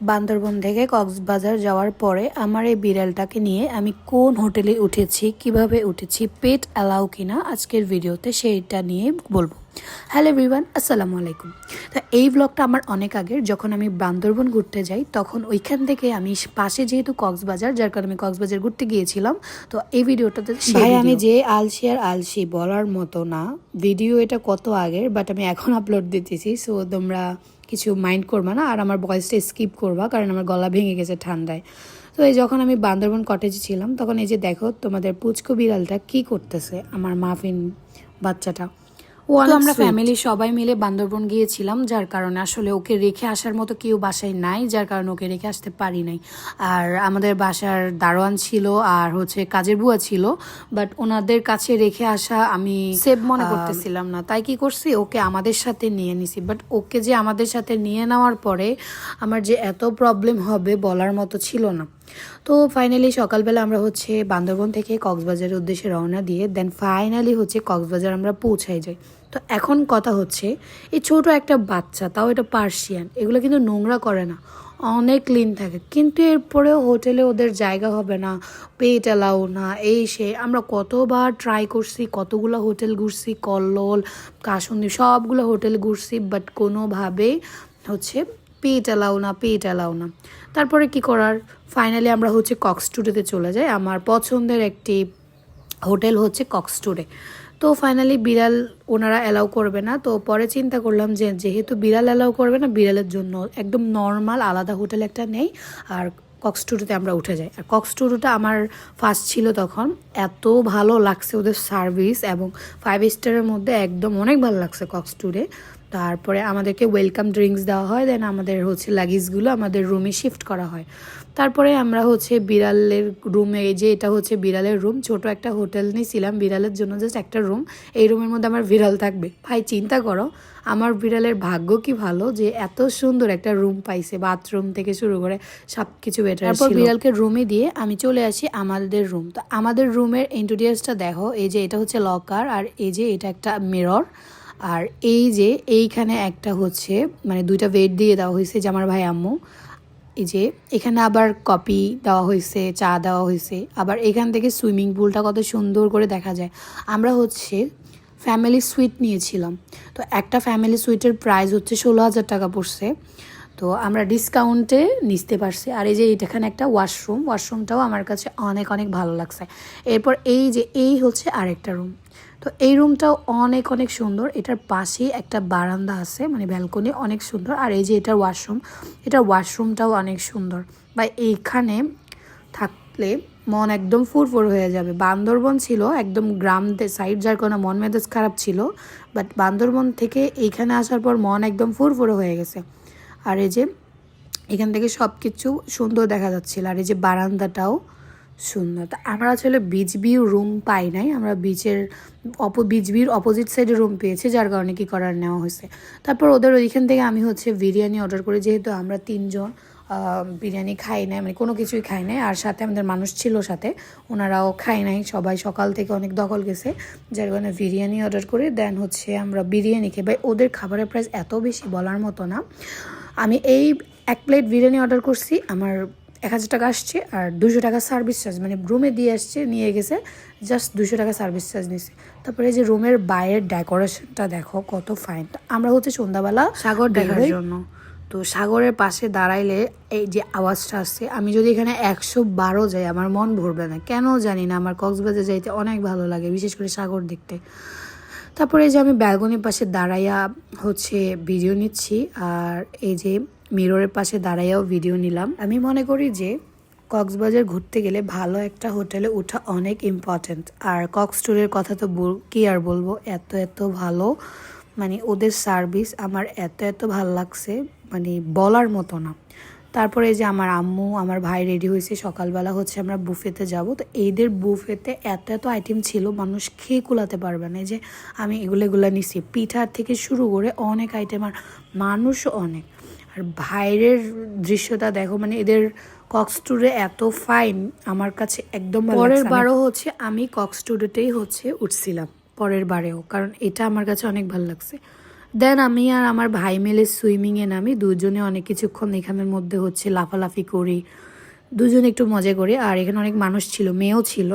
বান্দরবন থেকে কক্সবাজার যাওয়ার পরে আমার এই বিড়ালটাকে নিয়ে আমি কোন হোটেলে উঠেছি কীভাবে উঠেছি পেট অ্যালাউ কিনা আজকের ভিডিওতে সেইটা নিয়ে বলব। হ্যালো এভরিওয়ান আসসালামু আলাইকুম। তো এই ব্লগটা আমার অনেক আগের যখন আমি বান্দরবন ঘুরতে যাই তখন ওইখান থেকে আমি পাশে যেহেতু কক্সবাজার যার কারণে আমি কক্সবাজার ঘুরতে গিয়েছিলাম তো এই ভিডিওটাতে ভাই আমি যে আলসি আর আলসি বলার মতো না ভিডিও এটা কত আগের বাট আমি এখন আপলোড দিতেছি সো তোমরা কিছু মাইন্ড করবা না, আর আমার ভয়েসটা স্কিপ করবা, কারণ আমার গলা ভেঙে গেছে ঠান্ডায়। তো এই যখন আমি বান্দরবন কটেজে ছিলাম, তখন এই যে দেখো তোমাদের পুচকো বিড়ালটা কী করতেছে, আমার মাফিন বাচ্চাটা। ও আমরা ফ্যামিলি সবাই মিলে বান্দরবন গিয়েছিলাম যার কারণে আসলে ওকে রেখে আসার মতো কেউ বাসায় নাই যার কারণে ওকে রেখে আসতে পারি নাই। আর আমাদের বাসার দারোয়ান ছিল আর হচ্ছে কাজের বুয়া ছিল বাট ওনাদের কাছে রেখে আসা আমি সেভ মনে করতেছিলাম না। তাই কি করছি? ওকে আমাদের সাথে নিয়ে নিছি। বাট ওকে যে আমাদের সাথে নিয়ে নেওয়ার পরে আমার যে এত প্রবলেম হবে বলার মতো ছিল না। তো ফাইনালি সকালবেলা আমরা হচ্ছে বান্দরবন থেকে কক্সবাজারের উদ্দেশ্যে রওনা দিয়ে দেন ফাইনালি হচ্ছে কক্সবাজার আমরা পৌঁছাই যাই। তো এখন কথা হচ্ছে, এই ছোট একটা বাচ্চা, তাও এটা পার্সিয়ান এগুলো কিন্তু নোংরা করে না, অনেক ক্লিন থাকে। কিন্তু এরপরেও হোটেলে ওদের জায়গা হবে না পেট এলাও না, এই সে, আমরা কতবার ট্রাই করছি, কতগুলো হোটেল ঘুরছি, কল্লোল, কাসন্দি, সবগুলো হোটেল ঘুরছি বাট কোনোভাবেই হচ্ছে পেট এলাও না, পেট এলাও না। তারপরে কি করার? ফাইনালি আমরা হচ্ছে কক্স কক্সটুডেতে চলে যাই। আমার পছন্দের একটি হোটেল হচ্ছে কক্স কক্সটুডে তো ফাইনালি বিড়াল ওনারা অ্যালাউ করবে না। তো পরে চিন্তা করলাম যে যেহেতু বিড়াল অ্যালাউ করবে না বিড়ালের জন্য একদম নর্মাল আলাদা হোটেল একটা নেই আর কক্সটুডোতে আমরা উঠে যাই। আর কক্সটুডোটা আমার ফার্স্ট ছিল তখন। এত ভালো লাগছে ওদের সার্ভিস এবং ফাইভ স্টারের মধ্যে একদম অনেক ভালো লাগছে কক্সটুডে তারপরে আমাদেরকে ওয়েলকাম ড্রিঙ্কস দেওয়া হয় দেন আমাদের হচ্ছে লাগেজগুলো আমাদের রুমে শিফট করা হয়। তারপরে আমরা হচ্ছে বিড়ালের রুমে এই যে এটা হচ্ছে বিড়ালের রুম ছোট একটা হোটেল নিয়েছিলাম বিড়ালের জন্য জাস্ট একটা রুম এই রুমের মধ্যে আমার বিড়াল থাকবে। ভাই, চিন্তা করো, আমার বিড়ালের ভাগ্য কি ভালো যে এত সুন্দর একটা রুম পাইছে বাথরুম থেকে শুরু করে সব কিছু বেটার তারপর বিড়ালকে রুমে দিয়ে আমি চলে আসি আমাদের রুম তো আমাদের রুমের ইন্টেরিয়ার্সটা দেখো, এই যে এটা হচ্ছে লকার আর এই যে এটা একটা মিরর আর এই যে এইখানে একটা হচ্ছে মানে দুইটা ওয়েট দিয়ে দেওয়া হয়েছে যে আমার ভাই আম্মু। এই যে এখানে আবার কপি দেওয়া হয়েছে, চা দেওয়া হয়েছে। আবার এখান থেকে সুইমিং পুলটা কত সুন্দর করে দেখা যায়। আমরা হচ্ছে ফ্যামিলি সুইট নিয়েছিলাম। তো একটা ফ্যামিলি সুইটের প্রাইস হচ্ছে ষোলো হাজার টাকা পড়ছে। তো আমরা ডিসকাউন্টে নিতে পারছি। আর এই যে এখানে একটা ওয়াশরুম ওয়াশরুমটাও আমার কাছে অনেক অনেক ভালো লাগছে। এরপর এই যে এই হচ্ছে আরেকটা রুম তো এই রুমটাও অনেক অনেক সুন্দর। এটার পাশেই একটা বারান্দা আছে মানে ব্যালকনি অনেক সুন্দর। আর এই যে এটার ওয়াশরুম এটার ওয়াশরুমটাও অনেক সুন্দর। বা এইখানে থাকলে মন একদম ফুরফুর হয়ে যাবে। বান্দরবন ছিল একদম গ্রাম সাইড যার কোনো মন মেজাজ খারাপ ছিল বাট বান্দরবন থেকে এইখানে আসার পর মন একদম ফুরফুরে হয়ে গেছে। আর এই যে এখান থেকে সব কিছু সুন্দর দেখা যাচ্ছিল। আর এই যে বারান্দাটাও সুন্দর। তা আমরা আসলে বিচ ভিউ রুম পাই নাই। আমরা বিচের অপ বিচ ভিউর অপোজিট সাইডে রুম পেয়েছি, যার কারণে কি করার নেওয়া হয়েছে। তারপর ওদের ওইখান থেকে আমি হচ্ছে বিরিয়ানি অর্ডার করি, যেহেতু আমরা তিনজন বিরিয়ানি খাই নাই মানে কোনো কিছুই খাই নাই। আর সাথে আমাদের মানুষ ছিল সাথে, ওনারাও খাই নাই। সবাই সকাল থেকে অনেক দখল গেছে, যার কারণে বিরিয়ানি অর্ডার করি দেন হচ্ছে আমরা বিরিয়ানি খেয়ে ভাই, ওদের খাবারের প্রাইস এত বেশি বলার মতো না। আমি এই এক প্লেট বিরিয়ানি অর্ডার করছি আমার এক হাজার টাকা আসছে আর দুশো টাকা সার্ভিস চার্জ মানে রুমে দিয়ে আসছে নিয়ে গেছে জাস্ট দুশো টাকা সার্ভিস চার্জ নিছে। তারপরে যে রুমের বাইরের ডেকোরেশনটা দেখো কত ফাইন আমরা হচ্ছে সন্ধ্যাবেলা সাগর দেখার জন্য। তো সাগরের পাশে দাঁড়াইলে এই যে আওয়াজটা আসছে আমি যদি এখানে একশো বারো যাই আমার মন ভরবে না। কেন জানি না আমার কক্সবাজার যাইতে অনেক ভালো লাগে বিশেষ করে সাগর দেখতে। তারপরে যে আমি ব্যালকনির পাশে দাঁড়াইয়া হচ্ছে ভিডিও নিচ্ছি, আর এই যে মিররের পাশে দাঁড়াইয়াও ভিডিও নিলাম। আমি মনে করি যে কক্সবাজার ঘুরতে গেলে ভালো একটা হোটেলে ওঠা অনেক ইম্পর্ট্যান্ট আর কক্স ট্যুরের কথা তো কি আর বলব? এত এত ভালো মানে ওদের সার্ভিস আমার এত এত ভালো লাগছে মানে বলার মতো না। তারপরে যে আমার আম্মু, আমার ভাই রেডি হয়েছে, সকালবেলা হচ্ছে আমরা বুফেতে যাব। তো এইদের বুফেতে এত এত আইটেম ছিল, মানুষ খেয়ে কুলাতে পারবে না। যে আমি এগুলো এগুলো নিছি। পিঠার থেকে শুরু করে অনেক আইটেম আর মানুষও অনেক। আর বাইরের দৃশ্যটা দেখো মানে এদের কক্স ট্যুরে এত ফাইন আমার কাছে একদম পরের বারও হচ্ছে, আমি কক্স ট্যুরেতেই হচ্ছে উঠছিলাম, পরের বারেও, কারণ এটা আমার কাছে অনেক ভালো লাগছে। দেন আমি আর আমার ভাই মিলে সুইমিংয়ে নামি, দুজনে অনেক কিছুক্ষণ এখানের মধ্যে হচ্ছে লাফালাফি করি, দুজনে একটু মজা করি। আর এখানে অনেক মানুষ ছিল, মেয়েও ছিল।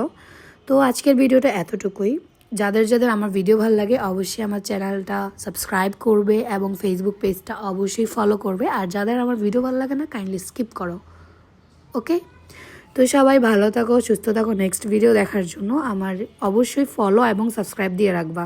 তো আজকের ভিডিওটা এতটুকুই। যাদের যাদের আমার ভিডিও ভালো লাগে, অবশ্যই আমার চ্যানেলটা সাবস্ক্রাইব করবে এবং ফেসবুক পেজটা অবশ্যই ফলো করবে। আর যাদের আমার ভিডিও ভালো লাগে না কাইন্ডলি স্কিপ করো। ওকে তো সবাই ভালো থাকো, সুস্থ থাকো। নেক্সট ভিডিও দেখার জন্য আমার অবশ্যই ফলো এবং সাবস্ক্রাইব দিয়ে রাখবা।